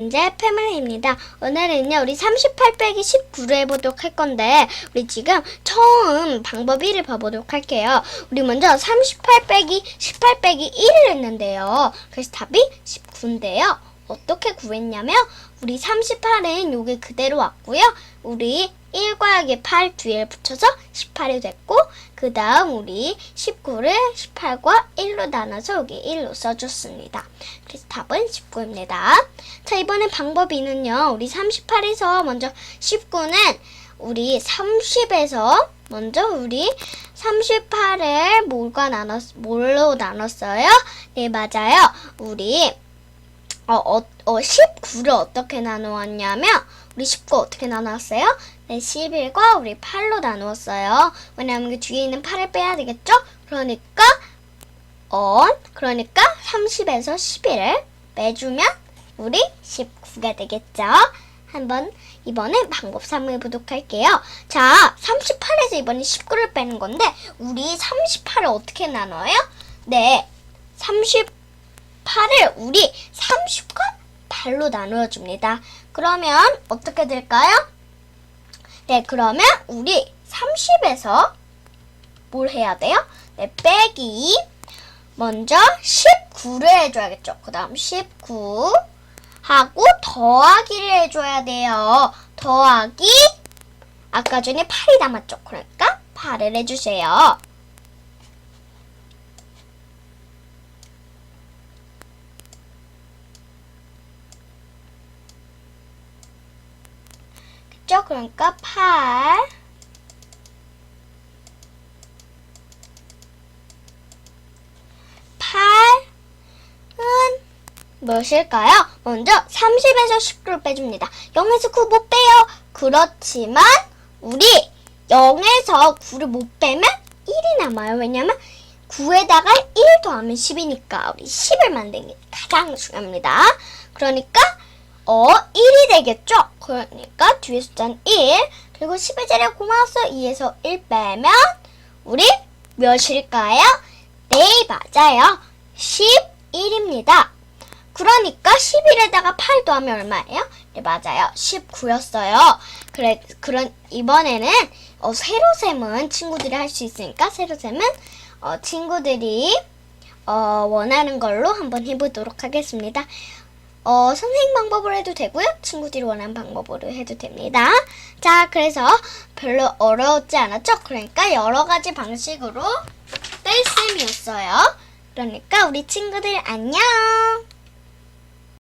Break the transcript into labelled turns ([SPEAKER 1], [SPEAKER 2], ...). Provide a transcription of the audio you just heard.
[SPEAKER 1] 이제 패밀리입니다. 오늘은요, 우리 38 빼기 19를 해보도록 할 건데, 우리 지금 처음 방법 1을 봐보도록 할게요. 우리 먼저 38 빼기 18 빼기 1을 했는데요. 그래서 답이 19인데요. 어떻게 구했냐면, 우리 38은 여기 그대로 왔고요. 우리 1 곱하기 8 뒤에 붙여서 18이 됐고, 그 다음 우리 19를 18과 1로 나눠서 여기 1로 써줬습니다. 그래서 답은 19입니다. 자, 이번엔 방법 2는요. 우리 38에서 먼저 19는 우리 30에서 먼저 우리 38을 뭘과 나눴, 뭘로 나눴어요? 네, 맞아요. 우리 어, 어, 어, 19를 어떻게 나누었냐면, 우리 19 어떻게 나누었어요? 네, 11과 우리 8로 나누었어요. 왜냐면 그 뒤에 있는 8을 빼야 되겠죠? 그러니까, 어, 그러니까 30에서 11을 빼주면, 우리 19가 되겠죠? 한번, 이번엔 방법 3을 보도록 할게요. 자, 38에서 이번에 19를 빼는 건데, 우리 38을 어떻게 나눠요? 네, 30, 8을 우리 30과 8로 나누어 줍니다. 그러면 어떻게 될까요? 네, 그러면 우리 30에서 뭘 해야 돼요? 네, 빼기 먼저 19를 해줘야겠죠. 그 다음 19 하고 더하기를 해줘야 돼요. 더하기 아까 전에 8이 남았죠. 그러니까 8을 해주세요. 그쵸? 그러니까 8 8은 무엇일까요? 먼저 30에서 19를 빼줍니다. 0에서 9 못 빼요. 그렇지만 우리 0에서 9를 못 빼면 1이 남아요. 왜냐면 9에다가 1 더하면 10이니까 우리 10을 만드는 게 가장 중요합니다. 그러니까 어 1이 되겠죠? 그러니까 뒤에 숫자는 1 그리고 10의 자리가 고마워서 2에서 1 빼면 우리 몇일까요? 네 맞아요 11입니다 그러니까 11에다가 8 더하면 얼마예요? 네 맞아요 19였어요 그래 그런 이번에는 어, 세로셈은 친구들이 할 수 있으니까 세로셈은 어, 친구들이 어, 원하는 걸로 한번 해보도록 하겠습니다. 어, 선생님 방법으로 해도 되고요. 친구들이 원하는 방법으로 해도 됩니다. 자, 그래서 별로 어려웠지 않았죠? 그러니까 여러 가지 방식으로 뺄셈이었어요. 그러니까 우리 친구들 안녕!